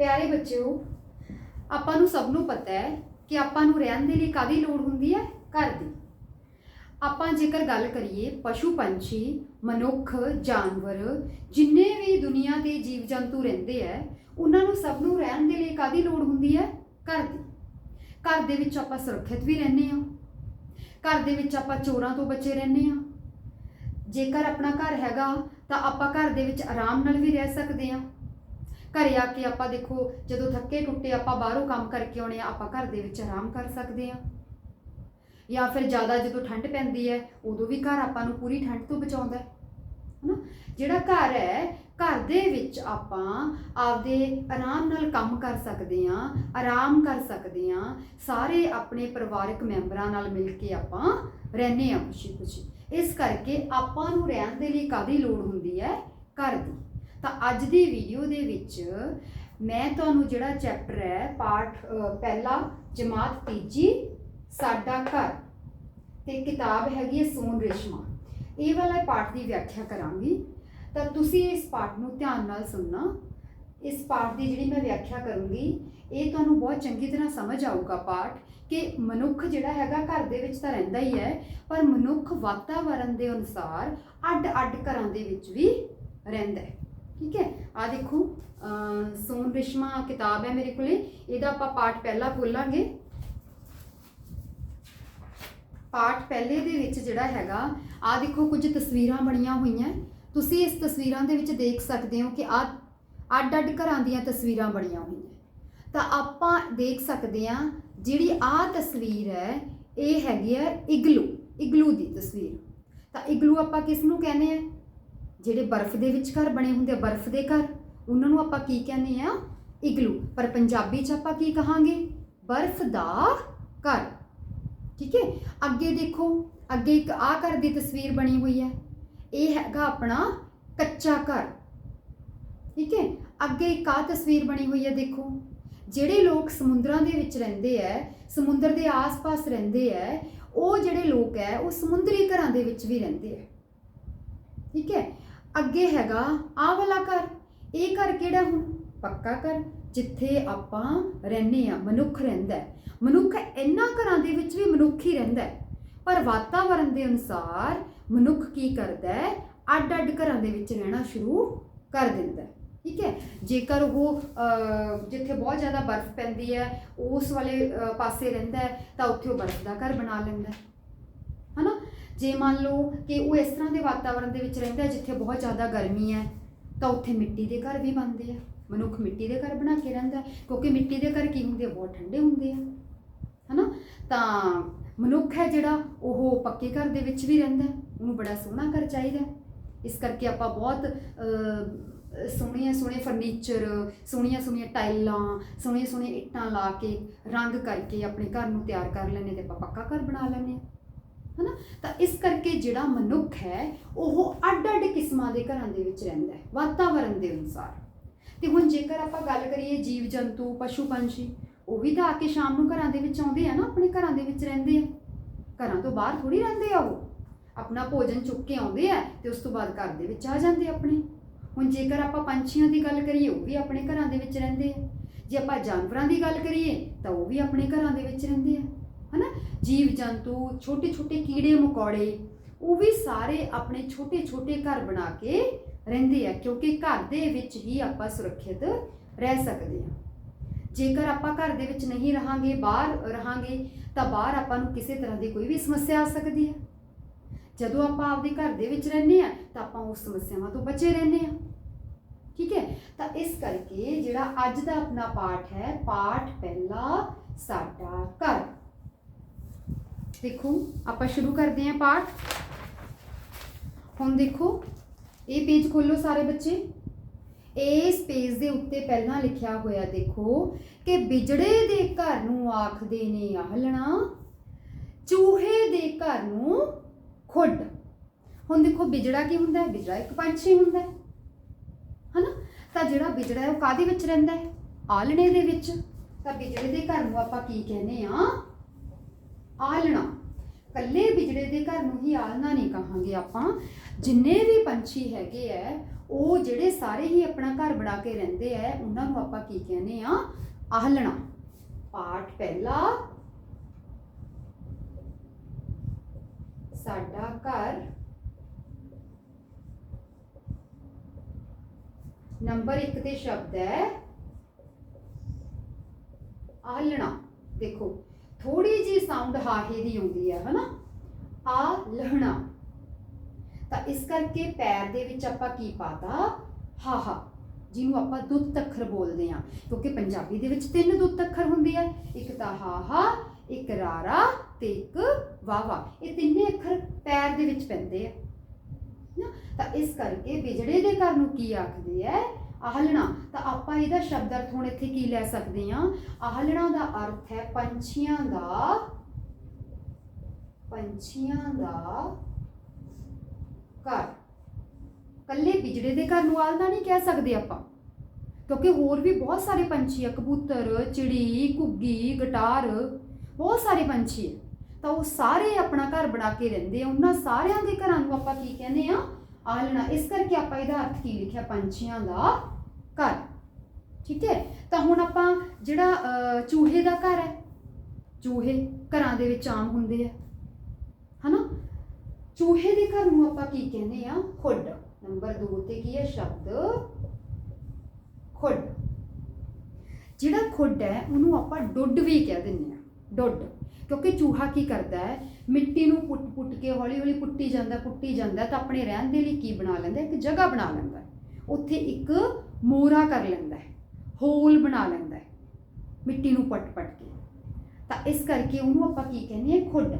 ਪਿਆਰੇ ਬੱਚਿਓ, ਆਪਾਂ ਨੂੰ ਸਭ ਨੂੰ ਪਤਾ ਹੈ ਕਿ ਆਪਾਂ ਨੂੰ ਰਹਿਣ ਦੇ ਲਈ ਕਾਦੀ ਲੋੜ ਹੁੰਦੀ ਹੈ? ਘਰ ਦੀ। ਆਪਾਂ ਜੇਕਰ ਗੱਲ ਕਰੀਏ ਪਸ਼ੂ ਪੰਛੀ, ਮਨੁੱਖ, ਜਾਨਵਰ, ਜਿੰਨੇ ਵੀ ਦੁਨੀਆ ਤੇ ਜੀਵ ਜੰਤੂ ਰਹਿੰਦੇ ਐ ਉਹਨਾਂ ਨੂੰ ਸਭ ਨੂੰ ਰਹਿਣ ਦੇ ਲਈ ਕਾਦੀ ਲੋੜ ਹੁੰਦੀ ਹੈ? ਘਰ ਦੀ। ਘਰ ਦੇ ਵਿੱਚ ਆਪਾਂ ਸੁਰੱਖਿਅਤ ਵੀ ਰਹਿੰਦੇ ਹਾਂ। ਘਰ ਦੇ ਵਿੱਚ ਆਪਾਂ ਚੋਰਾਂ ਤੋਂ ਬਚੇ ਰਹਿੰਦੇ ਹਾਂ। ਜੇਕਰ ਆਪਣਾ ਘਰ ਹੈਗਾ ਤਾਂ ਆਪਾਂ ਘਰ ਦੇ ਵਿੱਚ ਆਰਾਮ ਨਾਲ ਵੀ ਰਹਿ ਸਕਦੇ ਹਾਂ। ਘਰੇ ਆ ਕੇ ਆਪਾਂ ਦੇਖੋ, ਜਦੋਂ ਥੱਕੇ ਟੁੱਟੇ ਆਪਾਂ ਬਾਹਰੋਂ ਕੰਮ ਕਰਕੇ ਆਉਣੇ ਆ, ਆਪਾਂ ਘਰ ਦੇ ਵਿੱਚ ਆਰਾਮ ਕਰ ਸਕਦੇ ਹਾਂ ਜਾਂ ਫਿਰ ਜ਼ਿਆਦਾ ਜਦੋਂ ਠੰਡ ਪੈਂਦੀ ਹੈ, ਉਦੋਂ ਵੀ ਘਰ ਆਪਾਂ ਨੂੰ ਪੂਰੀ ਠੰਡ ਤੋਂ ਬਚਾਉਂਦਾ ਹੈ। ਹਨਾ? ਜਿਹੜਾ ਘਰ ਹੈ, ਘਰ ਦੇ ਵਿੱਚ ਆਪਾਂ ਆਪਦੇ ਆਰਾਮ ਨਾਲ ਕੰਮ ਕਰ ਸਕਦੇ ਹਾਂ ਆਰਾਮ ਕਰ ਸਕਦੇ ਹਾਂ ਸਾਰੇ ਆਪਣੇ ਪਰਿਵਾਰਕ ਮੈਂਬਰਾਂ ਨਾਲ ਮਿਲ ਕੇ ਆਪਾਂ ਰਹਿੰਦੇ ਹਾਂ ਖੁਸ਼ੀ ਖੁਸ਼ੀ ਇਸ ਕਰਕੇ ਆਪਾਂ ਨੂੰ ਰਹਿਣ ਦੇ ਲਈ ਕਾਦੀ ਲੋੜ ਹੁੰਦੀ ਹੈ? ਘਰ ਦੀ। ਤਾਂ ਅੱਜ ਦੀ ਵੀਡੀਓ ਦੇ ਵਿੱਚ ਮੈਂ ਤੁਹਾਨੂੰ ਜਿਹੜਾ ਚੈਪਟਰ ਹੈ, ਪਾਠ ਪਹਿਲਾ ਜਮਾਤ ਤੀਜੀ, ਸਾਡਾ ਘਰ ਤੇ ਕਿਤਾਬ ਹੈਗੀ ਹੈ ਸੋਨ ਰੇਸ਼ਮਾ। ਇਹ ਵਾਲਾ ਪਾਠ ਦੀ ਵਿਆਖਿਆ ਕਰਾਂਗੀ। ਤਾਂ ਤੁਸੀਂ ਇਸ ਪਾਠ ਨੂੰ ਧਿਆਨ ਨਾਲ ਸੁਣਨਾ। ਇਸ ਪਾਠ ਦੀ ਜਿਹੜੀ ਮੈਂ ਵਿਆਖਿਆ ਕਰੂੰਗੀ, ਇਹ ਤੁਹਾਨੂੰ ਬਹੁਤ ਚੰਗੀ ਤਰ੍ਹਾਂ ਸਮਝ ਆਊਗਾ ਪਾਠ ਕਿ ਮਨੁੱਖ ਜਿਹੜਾ ਹੈਗਾ ਘਰ ਦੇ ਵਿੱਚ ਤਾਂ ਰਹਿੰਦਾ ਹੀ ਹੈ, ਪਰ ਮਨੁੱਖ ਵਾਤਾਵਰਣ ਦੇ ਅਨੁਸਾਰ ਅੱਡ-ਅੱਡ ਘਰਾਂ ਦੇ ਵਿੱਚ ਵੀ ਰਹਿੰਦਾ ਹੈ। ਠੀਕ ਹੈ? ਆ ਦੇਖੋ ਸੋਨ ਰਿਸ਼ਮਾ ਕਿਤਾਬ ਹੈ ਮੇਰੇ ਕੋਲੇ। ਇਹਦਾ ਆਪਾਂ ਪਾਠ ਪਹਿਲਾ ਬੋਲਾਂਗੇ ਪਾਠ ਪਹਿਲੇ ਦੇ ਵਿੱਚ ਜਿਹੜਾ ਹੈਗਾ ਆ ਦੇਖੋ, ਕੁਝ ਤਸਵੀਰਾਂ ਬਣੀਆਂ ਹੋਈਆਂ। ਤੁਸੀਂ ਇਸ ਤਸਵੀਰਾਂ ਦੇ ਵਿੱਚ ਦੇਖ ਸਕਦੇ ਹੋ ਕਿ ਆ ਅੱਡ-ਅੱਡ ਘਰਾਂ ਦੀਆਂ ਤਸਵੀਰਾਂ ਬਣੀਆਂ ਹੋਈਆਂ। ਤਾਂ ਆਪਾਂ ਦੇਖ ਸਕਦੇ ਹਾਂ, ਜਿਹੜੀ ਆ ਤਸਵੀਰ ਹੈ, ਇਹ ਹੈਗੀ ਹੈ ਇਗਲੂ। ਇਗਲੂ ਦੀ ਤਸਵੀਰ। ਤਾਂ ਇਗਲੂ ਆਪਾਂ ਕਿਸ ਨੂੰ ਕਹਿੰਦੇ ਆ ਜਿਹੜੇ ਬਰਫ਼ ਦੇ ਵਿੱਚ ਘਰ ਬਣੇ ਹੁੰਦੇ ਆ, ਬਰਫ਼ ਦੇ ਘਰ, ਉਹਨਾਂ ਨੂੰ ਆਪਾਂ ਕੀ ਕਹਿੰਦੇ ਆ? ਇਗਲੂ। ਪਰ ਪੰਜਾਬੀ ਚ ਆਪਾਂ ਕੀ ਕਹਾਂਗੇ? ਬਰਫ਼ ਦਾ ਘਰ। ਠੀਕ ਹੈ? ਅੱਗੇ ਦੇਖੋ, ਅੱਗੇ ਇੱਕ ਆ ਘਰ ਦੀ ਤਸਵੀਰ ਬਣੀ ਹੋਈ ਹੈ। ਇਹ ਹੈਗਾ ਆਪਣਾ ਕੱਚਾ ਘਰ। ਠੀਕ ਹੈ? ਅੱਗੇ ਇੱਕ ਆ ਤਸਵੀਰ ਬਣੀ ਹੋਈ ਹੈ, ਦੇਖੋ। ਜਿਹੜੇ ਲੋਕ ਸਮੁੰਦਰਾਂ ਦੇ ਵਿੱਚ ਰਹਿੰਦੇ ਐ, ਸਮੁੰਦਰ ਦੇ ਆਸ-ਪਾਸ ਰਹਿੰਦੇ ਐ, ਉਹ ਜਿਹੜੇ ਲੋਕ ਐ, ਉਹ ਸਮੁੰਦਰੀ ਘਰਾਂ ਦੇ ਵਿੱਚ ਵੀ ਰਹਿੰਦੇ ਐ। ਠੀਕ ਹੈ? ਅੱਗੇ ਹੈਗਾ, ਆਹ ਵਾਲਾ ਘਰ, ਇਹ ਘਰ ਕਿਹੜਾ ਹੁਣ? ਪੱਕਾ ਘਰ, ਜਿੱਥੇ ਆਪਾਂ ਰਹਿੰਦੇ ਆ ਮਨੁੱਖ ਰਹਿੰਦਾ ਮਨੁੱਖ ਇਹਨਾਂ ਘਰਾਂ ਦੇ ਵਿੱਚ ਵੀ ਮਨੁੱਖ ਹੀ ਰਹਿੰਦਾ ਪਰ ਵਾਤਾਵਰਣ ਦੇ ਅਨੁਸਾਰ ਮਨੁੱਖ ਕੀ ਕਰਦਾ ਹੈ? ਅੱਡ-ਅੱਡ ਘਰਾਂ ਦੇ ਵਿੱਚ ਰਹਿਣਾ ਸ਼ੁਰੂ ਕਰ ਦਿੰਦਾ ਠੀਕ ਹੈ? ਜੇਕਰ ਉਹ ਜਿੱਥੇ ਬਹੁਤ ਜ਼ਿਆਦਾ ਬਰਫ਼ ਪੈਂਦੀ ਹੈ, ਉਸ ਵਾਲੇ ਪਾਸੇ ਰਹਿੰਦਾ ਤਾਂ ਉੱਥੇ ਉਹ ਬਰਫ਼ ਦਾ ਘਰ ਬਣਾ ਲੈਂਦਾ ਹੈ। ਹਨਾ? ਜੇ ਮੰਨ ਲਓ ਕਿ ਉਹ ਇਸ ਤਰ੍ਹਾਂ ਦੇ ਵਾਤਾਵਰਣ ਦੇ ਵਿੱਚ ਰਹਿੰਦਾ ਜਿੱਥੇ ਬਹੁਤ ਜ਼ਿਆਦਾ ਗਰਮੀ ਹੈ, ਤਾਂ ਉੱਥੇ ਮਿੱਟੀ ਦੇ ਘਰ ਵੀ ਬਣਦੇ ਆ। ਮਨੁੱਖ ਮਿੱਟੀ ਦੇ ਘਰ ਬਣਾ ਕੇ ਰਹਿੰਦਾ ਕਿਉਂਕਿ ਮਿੱਟੀ ਦੇ ਘਰ ਕੀ ਹੁੰਦੇ ਆ? ਬਹੁਤ ਠੰਡੇ ਹੁੰਦੇ ਆ। ਹਨਾ? ਤਾਂ ਮਨੁੱਖ ਹੈ ਜਿਹੜਾ ਉਹ ਪੱਕੇ ਘਰ ਦੇ ਵਿੱਚ ਵੀ ਰਹਿੰਦਾ ਉਹਨੂੰ ਬੜਾ ਸੋਹਣਾ ਘਰ ਚਾਹੀਦਾ ਇਸ ਕਰਕੇ ਆਪਾਂ ਬਹੁਤ ਸੋਹਣੀਆਂ ਸੋਹਣੇ ਫਰਨੀਚਰ ਸੋਹਣੀਆਂ ਸੋਹਣੀਆਂ ਟਾਈਲਾਂ, ਸੋਹਣੀਆਂ ਸੋਹਣੀਆਂ ਇੱਟਾਂ ਲਾ ਕੇ ਰੰਗ ਕਰਕੇ ਆਪਣੇ ਘਰ ਨੂੰ ਤਿਆਰ ਕਰ ਲੈਂਦੇ ਤੇ ਆਪਾਂ ਪੱਕਾ ਘਰ ਬਣਾ ਲੈਂਦੇ ਹਾਂ। ਹਨਾ? ਤਾਂ ਇਸ ਕਰਕੇ ਜਿਹੜਾ ਮਨੁੱਖ ਹੈ, ਉਹ ਅੱਡ-ਅੱਡ ਕਿਸਮਾਂ ਦੇ ਘਰਾਂ ਦੇ ਵਿੱਚ ਰਹਿੰਦਾ ਹੈ ਵਾਤਾਵਰਣ ਦੇ ਅਨੁਸਾਰ। ਤੇ ਹੁਣ ਜੇਕਰ ਆਪਾਂ ਗੱਲ ਕਰੀਏ ਜੀਵ ਜੰਤੂ, ਪਸ਼ੂ ਪੰਛੀ, ਉਹ ਵੀ ਤਾਂ ਆ ਕੇ ਸ਼ਾਮ ਨੂੰ ਘਰਾਂ ਦੇ ਵਿੱਚ ਆਉਂਦੇ ਆ ਨਾ, ਆਪਣੇ ਘਰਾਂ ਦੇ ਵਿੱਚ ਰਹਿੰਦੇ ਆ। ਘਰਾਂ ਤੋਂ ਬਾਹਰ ਥੋੜੀ ਰਹਿੰਦੇ ਆ ਉਹ। ਆਪਣਾ ਭੋਜਨ ਚੁੱਕ ਕੇ ਆਉਂਦੇ ਆ ਤੇ ਉਸ ਤੋਂ ਬਾਅਦ ਘਰ ਦੇ ਵਿੱਚ ਆ ਜਾਂਦੇ ਆਪਣੇ। ਹੁਣ ਜੇਕਰ ਆਪਾਂ ਪੰਛੀਆਂ ਦੀ ਗੱਲ ਕਰੀਏ, ਉਹ ਵੀ ਆਪਣੇ ਘਰਾਂ ਦੇ ਵਿੱਚ ਰਹਿੰਦੇ ਆ। ਜੇ ਆਪਾਂ ਜਾਨਵਰਾਂ ਦੀ ਗੱਲ ਕਰੀਏ, ਤਾਂ ਉਹ ਵੀ ਆਪਣੇ ਘਰਾਂ ਦੇ ਵਿੱਚ ਰਹਿੰਦੇ ਆ। ਹਨਾ? ਜੀਵ ਜੰਤੂ ਛੋਟੇ ਛੋਟੇ ਕੀੜੇ, ਮਕੌੜੇ, ਉਹ ਵੀ ਸਾਰੇ ਆਪਣੇ ਛੋਟੇ ਛੋਟੇ ਘਰ ਬਣਾ ਕੇ ਰਹਿੰਦੇ ਆ, ਕਿਉਂਕਿ ਘਰ ਦੇ ਵਿੱਚ ਹੀ ਆਪਾਂ ਸੁਰੱਖਿਅਤ ਰਹਿ ਸਕਦੇ ਹਾਂ ਜੇਕਰ ਆਪਾਂ ਘਰ ਦੇ ਵਿੱਚ ਨਹੀਂ ਰਹਾਂਗੇ, ਬਾਹਰ ਰਹਾਂਗੇ, ਤਾਂ ਬਾਹਰ ਆਪਾਂ ਨੂੰ ਕਿਸੇ ਤਰ੍ਹਾਂ ਦੀ ਕੋਈ ਵੀ ਸਮੱਸਿਆ ਆ ਸਕਦੀ ਹੈ ਜਦੋਂ ਆਪਾਂ ਆਪਦੇ ਘਰ ਦੇ ਵਿੱਚ ਰਹਿੰਦੇ ਆ, ਤਾਂ ਆਪਾਂ ਉਸ ਸਮੱਸਿਆਵਾਂ ਤੋਂ ਬਚੇ ਰਹਿੰਦੇ ਆ। ਠੀਕ ਹੈ? ਤਾਂ ਇਸ ਕਰਕੇ ਜਿਹੜਾ ਅੱਜ ਦਾ ਆਪਣਾ ਪਾਠ ਹੈ, ਪਾਠ ਪਹਿਲਾ ਸਾਡਾ ਘਰ। ਦੇਖੋ, ਆਪਾਂ ਸ਼ੁਰੂ ਕਰਦੇ ਹਾਂ ਪਾਠ। ਹੁਣ ਦੇਖੋ, ਇਹ ਪੇਜ ਖੋਲੋ ਸਾਰੇ ਬੱਚੇ। ਇਸ ਪੇਜ ਦੇ ਉੱਤੇ ਪਹਿਲਾਂ ਲਿਖਿਆ ਹੋਇਆ ਦੇਖੋ ਕਿ ਬਿਜੜੇ ਦੇ ਘਰ ਨੂੰ ਆਖਦੇ ਨੇ ਆਹਲਣਾ, ਚੂਹੇ ਦੇ ਘਰ ਨੂੰ ਖੁੱਡ। ਹੁਣ ਦੇਖੋ, ਬਿਜੜਾ ਕੀ ਹੁੰਦਾ ਹੈ? ਬਿਜੜਾ ਇੱਕ ਪੰਛੀ ਹੁੰਦਾ ਹੈ। ਹਨਾ? ਤਾਂ ਜਿਹੜਾ ਬਿਜੜਾ ਹੈ, ਉਹ ਕਾਦੇ ਵਿੱਚ ਰਹਿੰਦਾ ਹੈ? ਆਲਣੇ ਦੇ ਵਿੱਚ। ਤਾਂ ਬਿਜੜੇ ਦੇ ਘਰ ਨੂੰ ਆਪਾਂ ਕੀ ਕਹਿੰਦੇ ਆ ਆਲਣਾ। ਕੱਲੇ ਬਿਜੜੇ ਦੇ ਘਰ ਨੂੰ ਹੀ ਆਲਣਾ ਨਹੀਂ ਕਹਾਂਗੇ ਆਪਾਂ। ਜਿੰਨੇ ਵੀ ਪੰਛੀ ਹੈਗੇ ਐ, ਉਹ ਜਿਹੜੇ ਸਾਰੇ ਹੀ ਆਪਣਾ ਘਰ ਬਣਾ ਕੇ ਰਹਿੰਦੇ ਆ ਉਹਨਾਂ ਨੂੰ ਆਪਾਂ ਕੀ ਕਹਿੰਦੇ ਆ? ਆਹਲਣਾ ਪਾਠ ਪਹਿਲਾ। ਸਾਡਾ ਘਰ। ਨੰਬਰ 1 ਤੇ ਸ਼ਬਦ ਹੈ ਆਲਣਾ। ਦੇਖੋ ਥੋੜੀ ਜੀ ਸਾਊਂਡ ਹਾਹੇ ਦੀ ਆਉਂਦੀ ਹੈ ਹਨਾ? ਆ ਲਹਣਾ। ਤਾਂ ਇਸ ਕਰਕੇ ਪੈਰ ਦੇ ਵਿੱਚ ਆਪਾਂ ਕੀ ਪਾਤਾ? ਹਾਹਾ। ਜਿਹਨੂੰ ਆਪਾਂ ਦੁੱਤ ਅੱਖਰ ਬੋਲਦੇ ਆ ਕਿਉਂਕਿ ਪੰਜਾਬੀ ਦੇ ਵਿੱਚ ਤਿੰਨ ਦੁੱਤ ਅੱਖਰ ਹੁੰਦੇ ਆ। ਇੱਕ ਤਾਂ ਹਾਹਾ, ਇੱਕ ਰਾਰਾ ਤੇ ਇੱਕ ਵਾਵਾ ਇਹ ਤਿੰਨੇ ਅੱਖਰ ਪੈਰ ਦੇ ਵਿੱਚ ਪੈਂਦੇ ਆ। ਨਾ ਤਾਂ ਇਸ ਕਰਕੇ ਵਿਜੜੇ ਦੇ ਘਰ ਨੂੰ ਕੀ ਆਖਦੇ ਆ? ਆਹਲਣਾ। ਤਾਂ ਆਪਾਂ ਇਹਦਾ ਸ਼ਬਦ ਅਰਥ ਹੁਣ ਇੱਥੇ ਕੀ ਲੈ ਸਕਦੇ ਆ ਆਹਲਣਾ ਦਾ ਅਰਥ ਹੈ ਪੰਛੀਆਂ ਦਾ ਪੰਛੀਆਂ ਦਾ ਘਰ। ਕੱਲੇ ਬਿਜੜੇ ਦੇ ਘਰ ਨੂੰ ਆਲਣਾ ਨਹੀਂ ਕਹਿ ਸਕਦੇ ਆਪਾਂ। ਕਿਉਂਕਿ ਹੋਰ ਵੀ ਬਹੁਤ ਸਾਰੇ ਪੰਛੀ ਆ, ਕਬੂਤਰ, ਚਿੜੀ, ਘੁੱਗੀ, ਗਟਾਰ, ਬਹੁਤ ਸਾਰੇ ਪੰਛੀ ਆ। ਤਾਂ ਉਹ ਸਾਰੇ ਆਪਣਾ ਘਰ ਬਣਾ ਕੇ ਰਹਿੰਦੇ ਆ। ਉਹਨਾਂ ਸਾਰਿਆਂ ਦੇ ਘਰਾਂ ਨੂੰ ਆਪਾਂ ਕੀ ਕਹਿੰਦੇ ਆ ਆਲਣਾ ਇਸ ਕਰਕੇ ਆਪਾਂ ਇਹਦਾ ਅਰਥ ਕੀ ਲਿਖਿਆ? ਪੰਛੀਆਂ ਦਾ ਘਰ। ਠੀਕ ਹੈ? ਤਾਂ ਹੁਣ ਆਪਾਂ ਜਿਹੜਾ ਚੂਹੇ ਦਾ ਘਰ ਹੈ, ਚੂਹੇ ਘਰਾਂ ਦੇ ਵਿੱਚ ਆਮ ਹੁੰਦੇ ਆ। ਹਨਾ? ਚੂਹੇ ਦੇ ਘਰ ਨੂੰ ਆਪਾਂ ਕੀ ਕਹਿੰਦੇ ਆ? ਖੁੱਡ। ਨੰਬਰ 2 ਤੇ ਕੀ ਹੈ? ਸ਼ਬਦ ਖੁੱਡ। ਜਿਹੜਾ ਖੁੱਡ ਹੈ, ਉਹਨੂੰ ਆਪਾਂ ਡੁੱਡ ਵੀ ਕਹਿ ਦਿੰਦੇ ਆ। ਡੁੱਡ। ਕਿਉਂਕਿ ਚੂਹਾ ਕੀ ਕਰਦਾ ਹੈ? ਮਿੱਟੀ ਨੂੰ ਪੁੱਟ-ਪੁੱਟ ਕੇ ਹੌਲੀ-ਹੌਲੀ ਪੁੱਟੀ ਜਾਂਦਾ ਪੁੱਟੀ ਜਾਂਦਾ, ਤਾਂ ਆਪਣੇ ਰਹਿਣ ਦੇ ਲਈ ਕੀ ਬਣਾ ਲੈਂਦਾ? ਇੱਕ ਜਗ੍ਹਾ ਬਣਾ ਲੈਂਦਾ ਉੱਥੇ ਇੱਕ ਮੋਰਾ ਕਰ ਲੈਂਦਾ ਹੈ। ਹੋਲ ਬਣਾ ਲੈਂਦਾ ਹੈ। ਮਿੱਟੀ ਨੂੰ ਪੱਟ-ਪੱਟ ਕੇ। ਤਾਂ ਇਸ ਕਰਕੇ ਉਹਨੂੰ ਆਪਾਂ ਕੀ ਕਹਿੰਦੇ ਆ ਖੁੱਡ।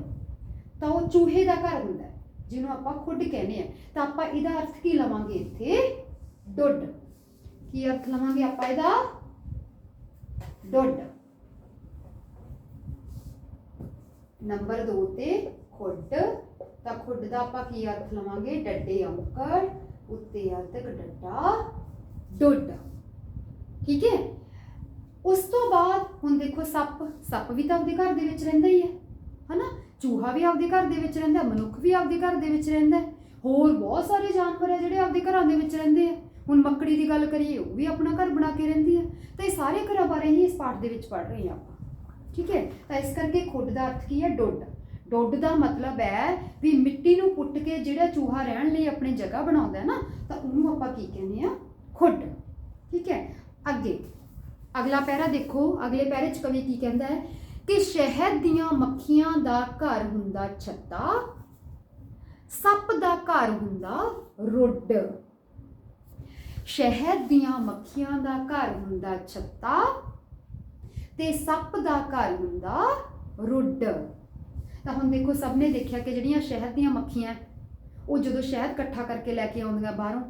ਤਾਂ ਉਹ ਚੂਹੇ ਦਾ ਘਰ ਹੁੰਦਾ ਹੈ, ਜਿਹਨੂੰ ਆਪਾਂ ਖੁੱਡ ਕਹਿੰਦੇ ਆ ਤਾਂ ਆਪਾਂ ਇਹਦਾ ਅਰਥ ਕੀ ਲਵਾਂਗੇ ਇੱਥੇ? ਡੁੱਡ। ਕੀ ਅਰਥ ਲਵਾਂਗੇ ਆਪਾਂ ਇਹਦਾ? ਡੁੱਡ। ਨੰਬਰ 2 ਤੇ ਖੁੱਡ। ਤਾਂ ਖੁੱਡ ਦਾ ਆਪਾਂ ਕੀ ਅਰਥ ਲਵਾਂਗੇ? ਡੱਡੇ ਔਂਕੜ ਉੱਤੇ ਅਰਥਕ ਡੱਡਾ, ਡੁੱਡ। ਠੀਕ ਹੈ? ਉਸ ਤੋਂ ਬਾਅਦ ਹੁਣ ਦੇਖੋ ਸੱਪ ਸੱਪ ਵੀ ਤਾਂ ਆਪਦੇ ਘਰ ਦੇ ਵਿੱਚ ਰਹਿੰਦਾ ਹੀ ਹੈ, ਹਨਾ? ਚੂਹਾ ਵੀ ਆਪਦੇ ਘਰ ਦੇ ਵਿੱਚ ਰਹਿੰਦਾ, ਮਨੁੱਖ ਵੀ ਆਪਦੇ ਘਰ ਦੇ ਵਿੱਚ ਰਹਿੰਦਾ ਹੋਰ ਬਹੁਤ ਸਾਰੇ ਜਾਨਵਰ ਹੈ ਜਿਹੜੇ ਆਪਦੇ ਘਰਾਂ ਦੇ ਵਿੱਚ ਰਹਿੰਦੇ ਆ ਹੁਣ ਮੱਕੜੀ ਦੀ ਗੱਲ ਕਰੀਏ, ਉਹ ਵੀ ਆਪਣਾ ਘਰ ਬਣਾ ਕੇ ਰਹਿੰਦੀ ਹੈ। ਤਾਂ ਇਹ ਸਾਰੇ ਘਰਾਂ ਬਾਰੇ ਹੀ ਇਸ ਪਾਠ ਦੇ ਵਿੱਚ ਪੜ੍ਹ ਰਹੇ ਹਾਂ ਆਪਾਂ। ਠੀਕ ਹੈ? ਤਾਂ ਇਸ ਕਰਕੇ ਖੁੱਡ ਦਾ ਅਰਥ ਕੀ ਹੈ? ਡੁੱਡ। ਡੁੱਡ ਦਾ ਮਤਲਬ ਹੈ ਵੀ ਮਿੱਟੀ ਨੂੰ ਪੁੱਟ ਕੇ ਜਿਹੜਾ ਚੂਹਾ ਰਹਿਣ ਲਈ ਆਪਣੀ ਜਗ੍ਹਾ ਬਣਾਉਂਦਾ ਹੈ ਨਾ, ਤਾਂ ਉਹਨੂੰ ਆਪਾਂ ਕੀ ਕਹਿੰਦੇ ਆ ਖੁੱਡ। ਠੀਕ ਹੈ? ਅੱਗੇ। ਅਗਲਾ ਪੈਰਾ ਦੇਖੋ। ਅਗਲੇ ਪੈਰੇ 'ਚ ਕਵੀ ਕੀ ਕਹਿੰਦਾ ਹੈ? ਕਿ ਸ਼ਹਿਦ ਦੀਆਂ ਮੱਖੀਆਂ ਦਾ ਘਰ ਹੁੰਦਾ ਛੱਤਾ, ਸੱਪ ਦਾ ਘਰ ਹੁੰਦਾ ਰੁੱਡ। ਸ਼ਹਿਦ ਦੀਆਂ ਮੱਖੀਆਂ ਦਾ ਘਰ ਹੁੰਦਾ ਛੱਤਾ ਤੇ ਸੱਪ ਦਾ ਘਰ ਹੁੰਦਾ ਰੁੱਡ। ਤਾਂ ਹੁਣ ਦੇਖੋ ਸਭ ਨੇ ਦੇਖਿਆ ਕਿ ਜਿਹੜੀਆਂ ਸ਼ਹਿਦ ਦੀਆਂ ਮੱਖੀਆਂ, ਉਹ ਜਦੋਂ ਸ਼ਹਿਦ ਇਕੱਠਾ ਕਰਕੇ ਲੈ ਕੇ ਆਉਂਦੀਆਂ ਬਾਹਰੋਂ,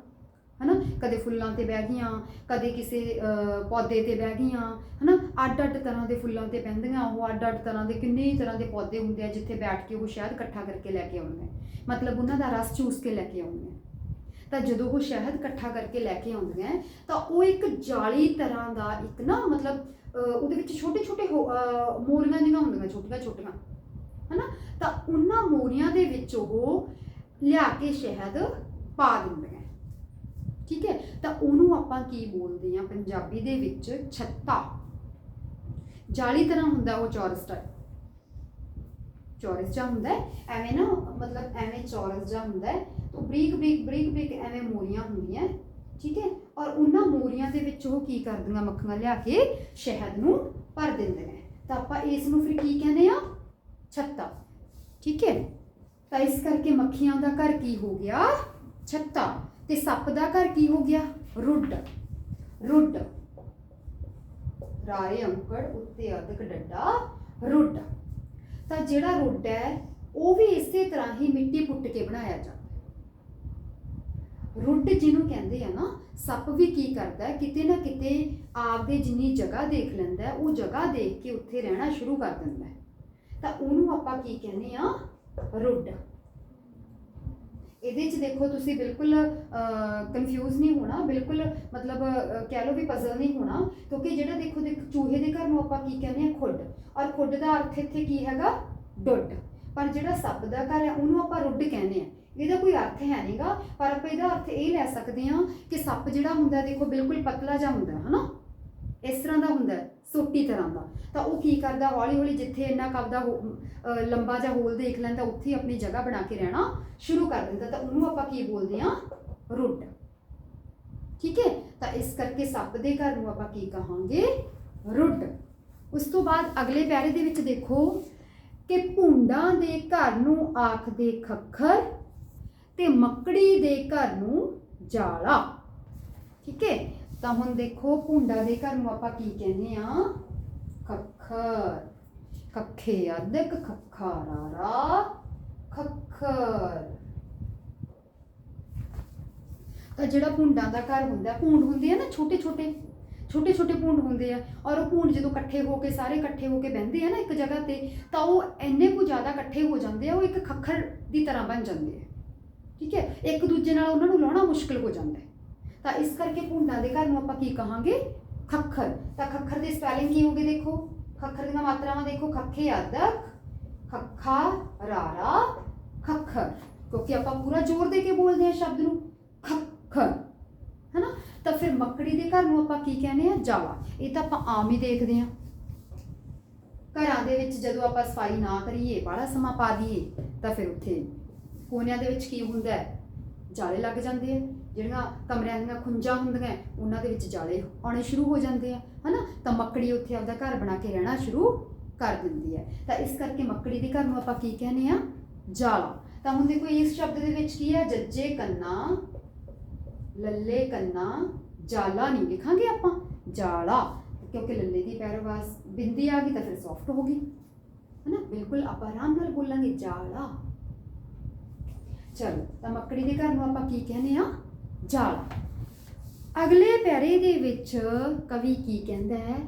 ਹਨਾ? ਕਦੇ ਫੁੱਲਾਂ ਤੇ ਬਹਿ ਗਈਆਂ, ਕਦੇ ਕਿਸੇ ਪੌਦੇ ਤੇ ਬਹਿ ਗਈਆਂ, ਹਨਾ? ਅੱਡ ਅੱਡ ਤਰ੍ਹਾਂ ਦੇ ਫੁੱਲਾਂ ਤੇ ਬਹਿੰਦੀਆਂ, ਉਹ ਅੱਡ ਅੱਡ ਤਰ੍ਹਾਂ ਦੇ ਕਿੰਨੇ ਹੀ ਤਰ੍ਹਾਂ ਦੇ ਪੌਦੇ ਹੁੰਦੇ ਆ ਜਿੱਥੇ ਬੈਠ ਕੇ ਉਹ ਸ਼ਹਿਦ ਇਕੱਠਾ ਕਰਕੇ ਲੈ ਕੇ ਆਉਂਦੇ ਮਤਲਬ ਉਹਨਾਂ ਦਾ ਰਸ ਚੂਸ ਕੇ ਲੈ ਕੇ ਆਉਂਦੀਆਂ ਤਾਂ ਜਦੋਂ ਉਹ ਸ਼ਹਿਦ ਇਕੱਠਾ ਕਰਕੇ ਲੈ ਕੇ ਆਉਂਦੀਆਂ ਤਾਂ ਉਹ ਇੱਕ ਜਾਲੀ ਤਰ੍ਹਾਂ ਦਾ ਇੱਕ ਨਾ ਮਤਲਬ ਉਹਦੇ ਵਿੱਚ ਛੋਟੇ ਛੋਟੇ ਮੋਰੀਆਂ ਜਿਹੀਆਂ ਹੁੰਦੀਆਂ ਛੋਟੀਆਂ ਛੋਟੀਆਂ ਹਨਾ? ਤਾਂ ਉਹਨਾਂ ਮੋਰੀਆਂ ਦੇ ਵਿੱਚ ਉਹ ਲਿਆ ਕੇ ਸ਼ਹਿਦ ਪਾ ਦਿੰਦੀਆਂ ਠੀਕ ਹੈ? ਤਾਂ ਉਹਨੂੰ ਆਪਾਂ ਕੀ ਬੋਲਦੇ ਆ ਪੰਜਾਬੀ ਦੇ ਵਿੱਚ ਛੱਤਾ। ਜਾਲੀ ਤਰ੍ਹਾਂ ਹੁੰਦਾ ਉਹ ਚੌਰਸ ਟਾਈਪ ਚੌਰਸ ਜਿਹਾ ਹੁੰਦਾ ਐਵੇਂ ਨਾ, ਮਤਲਬ ਐਵੇਂ ਚੌਰਸ ਜਿਹਾ ਹੁੰਦਾ ਹੈ, ਬਰੀਕ ਬਰੀਕ ਬਰੀਕ ਬਰੀਕ ਐਵੇਂ ਮੋਰੀਆਂ ਹੁੰਦੀਆਂ ਠੀਕ ਹੈ? ਔਰ ਉਹਨਾਂ ਮੋਰੀਆਂ ਦੇ ਵਿੱਚ ਉਹ ਕੀ ਕਰਦੀਆਂ ਮੱਖੀਆਂ ਲਿਆ ਕੇ ਸ਼ਹਿਦ ਨੂੰ ਭਰ ਦਿੰਦੇ ਨੇ। ਤਾਂ ਆਪਾਂ ਇਸ ਨੂੰ ਫਿਰ ਕੀ ਕਹਿੰਦੇ ਆ ਛੱਤਾ ਠੀਕ ਹੈ? ਤਾਂ ਇਸ ਕਰਕੇ ਮੱਖੀਆਂ ਦਾ ਘਰ ਕੀ ਹੋ ਗਿਆ? ਛੱਤਾ। ਤੇ ਸੱਪ ਦਾ ਘਰ ਕੀ ਹੋ ਗਿਆ? ਰੁੱਡ। ਰੁੱਡ। ਰਾਏ ਅੰਕੜ ਉੱਤੇ ਅਧਿਕ ਡੱਡਾ ਰੁੱਡ। ਤਾਂ ਜਿਹੜਾ ਰੁੱਡ ਹੈ ਉਹ ਵੀ ਇਸੇ ਤਰ੍ਹਾਂ ਹੀ ਮਿੱਟੀ ਪੁੱਟ ਕੇ ਬਣਾਇਆ ਜਾਂਦਾ। ਰੁੱਡ ਜਿਹਨੂੰ ਕਹਿੰਦੇ ਆ ਨਾ, ਸੱਪ ਵੀ ਕੀ ਕਰਦਾ ਹੈ, ਕਿਤੇ ਨਾ ਕਿਤੇ ਆਪਦੇ ਜਿੰਨੀ ਜਗ੍ਹਾ ਦੇਖ ਲੈਂਦਾ ਹੈ, ਉਹ ਜਗ੍ਹਾ ਦੇਖ ਕੇ ਉੱਥੇ ਰਹਿਣਾ ਸ਼ੁਰੂ ਕਰ ਦਿੰਦਾ ਹੈ। ਤਾਂ ਉਹਨੂੰ ਆਪਾਂ ਕੀ ਕਹਿੰਦੇ ਆ? ਰੁੱਡ ਇਹਦੇ 'ਚ ਦੇਖੋ ਤੁਸੀਂ ਬਿਲਕੁਲ ਕਨਫਿਊਜ਼ ਨਹੀਂ ਹੋਣਾ, ਬਿਲਕੁਲ ਮਤਲਬ ਕਹਿ ਲਓ ਵੀ ਪਜ਼ਲ ਨਹੀਂ ਹੋਣਾ, ਕਿਉਂਕਿ ਜਿਹੜਾ ਦੇਖੋ, ਦੇਖ, ਚੂਹੇ ਦੇ ਘਰ ਨੂੰ ਆਪਾਂ ਕੀ ਕਹਿੰਦੇ ਆ? ਖੁੱਡ। ਔਰ ਖੁੱਡ ਦਾ ਅਰਥ ਇੱਥੇ ਕੀ ਹੈਗਾ? ਡੁੱਡ ਪਰ ਜਿਹੜਾ ਸੱਪ ਦਾ ਘਰ ਹੈ, ਉਹਨੂੰ ਆਪਾਂ ਰੁੱਡ ਕਹਿੰਦੇ ਆ ਇਹਦਾ ਕੋਈ ਅਰਥ ਹੈ ਨਹੀਂਗਾ ਪਰ ਆਪਾਂ ਇਹਦਾ ਅਰਥ ਇਹ ਲੈ ਸਕਦੇ ਹਾਂ ਕਿ ਸੱਪ ਜਿਹੜਾ ਹੁੰਦਾ ਦੇਖੋ ਬਿਲਕੁਲ ਪਤਲਾ ਜਿਹਾ ਹੁੰਦਾ ਹੈ, ਹਨਾ? ਇਸ ਤਰ੍ਹਾਂ ਦਾ ਹੁੰਦਾ ਸੋਟੀ ਤਰ੍ਹਾਂ ਦਾ। ਤਾਂ ਉਹ ਕੀ ਕਰਦਾ ਹੌਲੀ ਹੌਲੀ ਜਿੱਥੇ ਇੰਨਾ ਕਬਦਾ ਲੰਬਾ ਜਿਹਾ ਹੋਲ ਦੇਖ ਲੈਂਦਾ, ਉੱਥੇ ਹੀ ਆਪਣੀ ਜਗ੍ਹਾ ਬਣਾ ਕੇ ਰਹਿਣਾ ਸ਼ੁਰੂ ਕਰ ਦਿੰਦਾ। ਤਾਂ ਉਹਨੂੰ ਆਪਾਂ ਕੀ ਬੋਲਦੇ ਹਾਂ? ਰੁੱਡ ਠੀਕ ਹੈ? ਤਾਂ ਇਸ ਕਰਕੇ ਸੱਪ ਦੇ ਘਰ ਨੂੰ ਆਪਾਂ ਕੀ ਕਹਾਂਗੇ? ਰੁੱਡ ਉਸ ਤੋਂ ਬਾਅਦ ਅਗਲੇ ਪੈਰੇ ਦੇ ਵਿੱਚ ਦੇਖੋ ਕਿ ਭੁੰਡਾਂ ਦੇ ਘਰ ਨੂੰ ਆਖਦੇ ਖੱਖਰ ਤੇ ਮੱਕੜੀ ਦੇ ਘਰ ਨੂੰ ਜਾਲਾ। ਠੀਕ ਹੈ? ਤਾਂ ਹੁਣ ਦੇਖੋ ਭੁੰਡਾ ਦੇ ਘਰ ਨੂੰ ਆਪਾਂ ਕੀ ਕਹਿੰਦੇ ਆ ਖੱਖਰ। ਖੱਖੇ ਅਦਕ, ਖੱਖਾ ਰਾਰਾ, ਖੱਖਰ। ਤਾਂ ਜਿਹੜਾ ਭੁੰਡਾਂ ਦਾ ਘਰ ਹੁੰਦਾ, ਭੁੰਡ ਹੁੰਦੇ ਆ ਨਾ ਛੋਟੇ ਛੋਟੇ ਛੋਟੇ ਛੋਟੇ ਭੂੰਡ ਹੁੰਦੇ ਆ ਔਰ ਉਹ ਭੂੰਡ ਜਦੋਂ ਇਕੱਠੇ ਹੋ ਕੇ ਸਾਰੇ ਇਕੱਠੇ ਹੋ ਕੇ ਬਹਿੰਦੇ ਆ ਨਾ ਇੱਕ ਜਗ੍ਹਾ ਤੇ, ਤਾਂ ਉਹ ਇੰਨੇ ਕੁ ਜ਼ਿਆਦਾ ਇਕੱਠੇ ਹੋ ਜਾਂਦੇ ਆ, ਉਹ ਇੱਕ ਖੱਖਰ ਦੀ ਤਰ੍ਹਾਂ ਬਣ ਜਾਂਦੇ ਆ। ਠੀਕ ਹੈ? ਇੱਕ ਦੂਜੇ ਨਾਲ ਉਹਨਾਂ ਨੂੰ ਲਾਉਣਾ ਮੁਸ਼ਕਲ ਹੋ ਜਾਂਦਾ ਤਾਂ ਇਸ ਕਰਕੇ ਭੂੰਡਾਂ ਦੇ ਘਰ ਨੂੰ ਆਪਾਂ ਕੀ ਕਹਾਂਗੇ? ਖੱਖਰ। ਤਾਂ ਖੱਖਰ ਦੀ ਸਪੈਲਿੰਗ ਕੀ ਹੋਗੀ ਦੇਖੋ? ਖੱਖਰ ਦੀਆਂ ਮਾਤਰਾਵਾਂ ਦੇਖੋ। ਖੱਖੇ ਅਦਕ ਖੱਖਾ, ਰਾਰਾ, ਖੱਖਰ। ਕਿਉਂਕਿ ਆਪਾਂ ਪੂਰਾ ਜ਼ੋਰ ਦੇ ਕੇ ਬੋਲਦੇ ਆ ਸ਼ਬਦ ਨੂੰ। ਖੱਖਰ। ਹੈਨਾ? ਤਾਂ ਫਿਰ ਮੱਕੜੀ ਦੇ ਘਰ ਨੂੰ ਆਪਾਂ ਕੀ ਕਹਿੰਦੇ ਆ? ਜਾਲਾ ਇਹ ਤਾਂ ਆਪਾਂ ਆਮ ਹੀ ਦੇਖਦੇ ਆ। ਘਰਾਂ ਦੇ ਵਿੱਚ ਜਦੋਂ ਆਪਾਂ ਸਫ਼ਾਈ ਨਾ ਕਰੀਏ, ਬਾਹਲਾ ਸਮਾਂ ਪਾ ਦਈਏ, ਤਾਂ ਫਿਰ ਉੱਥੇ ਕੋਨਿਆਂ ਦੇ ਵਿੱਚ ਕੀ ਹੁੰਦਾ ਹੈ? ਜਾਲੇ ਲੱਗ ਜਾਂਦੇ ਆ। ਜਿਹੜੀਆਂ ਕਮਰਿਆਂ ਦੀਆਂ ਖੁੰਝਾਂ ਹੁੰਦੀਆਂ, ਉਹਨਾਂ ਦੇ ਵਿੱਚ ਜਾਲੇ ਆਉਣੇ ਸ਼ੁਰੂ ਹੋ ਜਾਂਦੇ ਆ। ਹਨਾ? ਤਾਂ ਮੱਕੜੀ ਉੱਥੇ ਆਪਦਾ ਘਰ ਬਣਾ ਕੇ ਰਹਿਣਾ ਸ਼ੁਰੂ ਕਰ ਦਿੰਦੀ ਹੈ। ਤਾਂ ਇਸ ਕਰਕੇ ਮੱਕੜੀ ਦੇ ਘਰ ਨੂੰ ਆਪਾਂ ਕੀ ਕਹਿੰਦੇ ਆ? ਜਾਲਾ। ਤਾਂ ਹੁਣ ਦੇਖੋ, ਇਸ ਸ਼ਬਦ ਦੇ ਵਿੱਚ ਕੀ ਹੈ? ਜੱਜੇ ਕੰਨਾ ਲੱਲੇ ਕੰਨਾ, ਜਾਲਾ ਨਹੀਂ ਲਿਖਾਂਗੇ ਆਪਾਂ। ਜਾਲਾ, ਕਿਉਂਕਿ ਲੱਲੇ ਦੀ ਪੈਰਵਾਸ ਬਿੰਦੀ ਆ ਗਈ ਤਾਂ ਫਿਰ ਸੌਫਟ ਹੋ ਗਈ। ਹਨਾ? ਬਿਲਕੁਲ ਆਪਾਂ ਆਰਾਮ ਨਾਲ ਬੋਲਾਂਗੇ, ਜਾਲਾ। ਚਲੋ, ਤਾਂ ਮੱਕੜੀ ਦੇ ਘਰ ਨੂੰ ਆਪਾਂ ਕੀ ਕਹਿੰਦੇ ਆ ਜਾਲਾ। ਅਗਲੇ ਪੈਰੇ ਦੇ ਵਿੱਚ ਕਵੀ ਕੀ ਕਹਿੰਦਾ ਹੈ?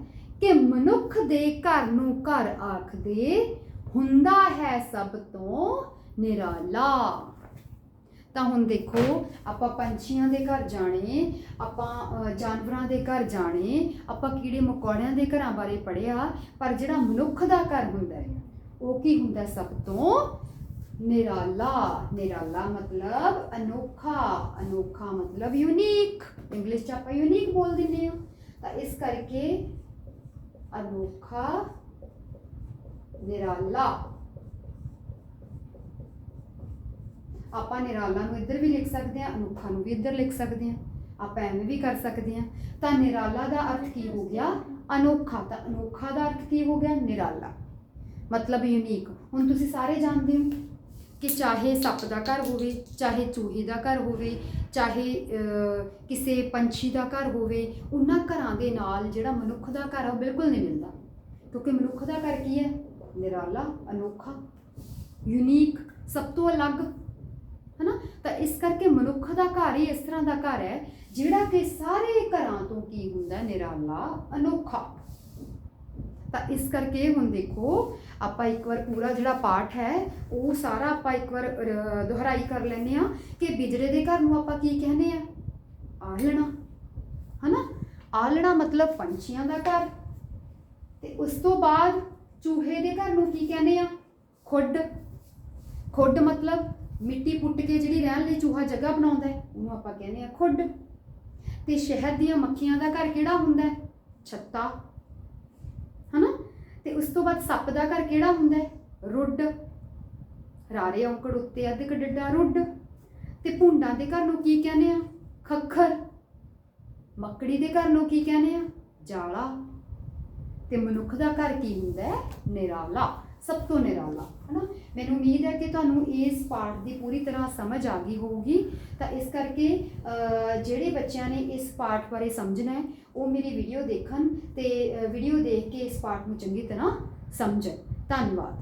ਕਿ ਮਨੁੱਖ ਦੇ ਘਰ ਨੂੰ ਘਰ ਆਖਦੇ, ਹੁੰਦਾ ਹੈ ਸਭ ਤੋਂ ਨਿਰਾਲਾ। ਤਾਂ ਹੁਣ ਦੇਖੋ, ਆਪਾਂ ਪੰਛੀਆਂ ਦੇ ਘਰ ਜਾਣੇ, ਆਪਾਂ ਜਾਨਵਰਾਂ ਦੇ ਘਰ ਜਾਣੇ, ਆਪਾਂ ਕੀੜੇ ਮਕੌੜਿਆਂ ਦੇ ਘਰਾਂ ਬਾਰੇ ਪੜਿਆ ਪਰ ਜਿਹੜਾ ਮਨੁੱਖ ਦਾ ਘਰ ਹੁੰਦਾ ਹੈ, ਉਹ ਕੀ ਹੁੰਦਾ ਸਭ ਤੋਂ? ਨਿਰਾਲਾ। ਨਿਰਾਲਾ ਮਤਲਬ ਅਨੋਖਾ। ਅਨੋਖਾ ਮਤਲਬ ਯੂਨੀਕ ਇੰਗਲਿਸ਼ ਚ ਆਪਾਂ ਯੂਨੀਕ ਬੋਲ ਦਿੰਦੇ ਹਾਂ। ਤਾਂ ਇਸ ਕਰਕੇ ਅਨੋਖਾ, ਨਿਰਾਲਾ। ਆਪਾਂ ਨਿਰਾਲਾ ਨੂੰ ਇੱਧਰ ਵੀ ਲਿਖ ਸਕਦੇ ਹਾਂ, ਅਨੋਖਾ ਨੂੰ ਵੀ ਇੱਧਰ ਲਿਖ ਸਕਦੇ ਹਾਂ, ਆਪਾਂ ਐਵੇਂ ਵੀ ਕਰ ਸਕਦੇ ਹਾਂ। ਤਾਂ ਨਿਰਾਲਾ ਦਾ ਅਰਥ ਕੀ ਹੋ ਗਿਆ? ਅਨੋਖਾ, ਤਾਂ ਅਨੋਖਾ ਦਾ ਅਰਥ ਕੀ ਹੋ ਗਿਆ? ਨਿਰਾਲਾ। ਮਤਲਬ ਯੂਨੀਕ ਹੁਣ ਤੁਸੀਂ ਸਾਰੇ ਜਾਣਦੇ ਹੋ ਕਿ ਚਾਹੇ ਸੱਪ ਦਾ ਘਰ ਹੋਵੇ, ਚਾਹੇ ਚੂਹੇ ਦਾ ਘਰ ਹੋਵੇ, ਚਾਹੇ ਕਿਸੇ ਪੰਛੀ ਦਾ ਘਰ ਹੋਵੇ, ਉਹਨਾਂ ਘਰਾਂ ਦੇ ਨਾਲ ਜਿਹੜਾ ਮਨੁੱਖ ਦਾ ਘਰ ਆ, ਉਹ ਬਿਲਕੁਲ ਨਹੀਂ ਮਿਲਦਾ। ਕਿਉਂਕਿ ਮਨੁੱਖ ਦਾ ਘਰ ਕੀ ਹੈ? ਨਿਰਾਲਾ, ਅਨੋਖਾ ਯੂਨੀਕ ਸਭ ਤੋਂ ਅਲੱਗ ਹਨਾ? ਤਾਂ ਇਸ ਕਰਕੇ ਮਨੁੱਖ ਦਾ ਘਰ ਹੀ ਇਸ ਤਰ੍ਹਾਂ ਦਾ ਘਰ ਹੈ, ਜਿਹੜਾ ਕਿ ਸਾਰੇ ਘਰਾਂ ਤੋਂ ਕੀ ਹੁੰਦਾ ਨਿਰਾਲਾ, ਅਨੋਖਾ। ਤਾਂ ਇਸ ਕਰਕੇ ਹੁਣ ਦੇਖੋ, ਆਪਾਂ ਇੱਕ ਵਾਰ ਪੂਰਾ ਜਿਹੜਾ ਪਾਠ ਹੈ, ਉਹ ਸਾਰਾ ਆਪਾਂ ਇੱਕ ਵਾਰ ਦੁਹਰਾਈ ਕਰ ਲੈਂਦੇ ਆ ਕਿ ਬਿਜਰੇ ਦੇ ਘਰ ਨੂੰ ਆਪਾਂ ਕੀ ਕਹਿੰਦੇ ਆ ਆਲਣਾ। ਹਨਾ? ਆਲਣਾ ਮਤਲਬ ਪੰਛੀਆਂ ਦਾ ਘਰ। ਤੇ ਉਸ ਤੋਂ ਬਾਅਦ ਚੂਹੇ ਦੇ ਘਰ ਨੂੰ ਕੀ ਕਹਿੰਦੇ ਆ ਖੁੱਡ। ਖੁੱਡ ਮਤਲਬ ਮਿੱਟੀ ਪੁੱਟ ਕੇ ਜਿਹੜੀ ਰਹਿਣ ਲਈ ਚੂਹਾ ਜਗ੍ਹਾ ਬਣਾਉਂਦਾ ਹੈ, ਉਹਨੂੰ ਆਪਾਂ ਕਹਿੰਦੇ ਆ ਖੁੱਡ। ਤੇ ਸ਼ਹਿਦ ਦੀਆਂ ਮੱਖੀਆਂ ਦਾ ਘਰ ਕਿਹੜਾ ਹੁੰਦਾ ਹੈ? ਛੱਤਾ। ਹਨਾ? ਤੇ ਉਸ ਤੋਂ ਬਾਅਦ ਸੱਪ ਦਾ ਘਰ ਕਿਹੜਾ ਹੁੰਦਾ ਹੈ? ਰੁੱਡ। ਰਾਰੇ ਔਂਕੜ ਉੱਤੇ ਅੱਧ ਕਡੱਡਾ ਰੁੱਡ। ਤੇ ਭੁੰਡਾਂ ਦੇ ਘਰ ਨੂੰ ਕੀ ਕਹਿੰਦੇ ਆ ਖੱਖਰ। ਮੱਕੜੀ ਦੇ ਘਰ ਨੂੰ ਕੀ ਕਹਿੰਦੇ ਆ ਜਾਲਾ। ਤੇ ਮਨੁੱਖ ਦਾ ਘਰ ਕੀ ਹੁੰਦਾ ਹੈ? ਨਿਰਾਲਾ। ਸਭ ਤੋਂ ਨਿਰਾਲਾ, ਹਨਾ? ਮੈਨੂੰ ਉਮੀਦ ਹੈ ਕਿ ਤੁਹਾਨੂੰ ਇਸ ਪਾਠ ਦੀ ਪੂਰੀ ਤਰ੍ਹਾਂ ਸਮਝ ਆ ਗਈ ਹੋਊਗੀ। ਤਾਂ ਇਸ ਕਰਕੇ ਜਿਹੜੇ ਬੱਚਿਆਂ ਨੇ ਇਸ ਪਾਠ ਬਾਰੇ ਸਮਝਣਾ ਹੈ, ਉਹ ਮੇਰੀ ਵੀਡੀਓ ਦੇਖਣ ਤੇ ਵੀਡੀਓ ਦੇਖ ਕੇ ਇਸ ਪਾਠ ਨੂੰ ਚੰਗੀ ਤਰ੍ਹਾਂ ਸਮਝਣ। ਧੰਨਵਾਦ।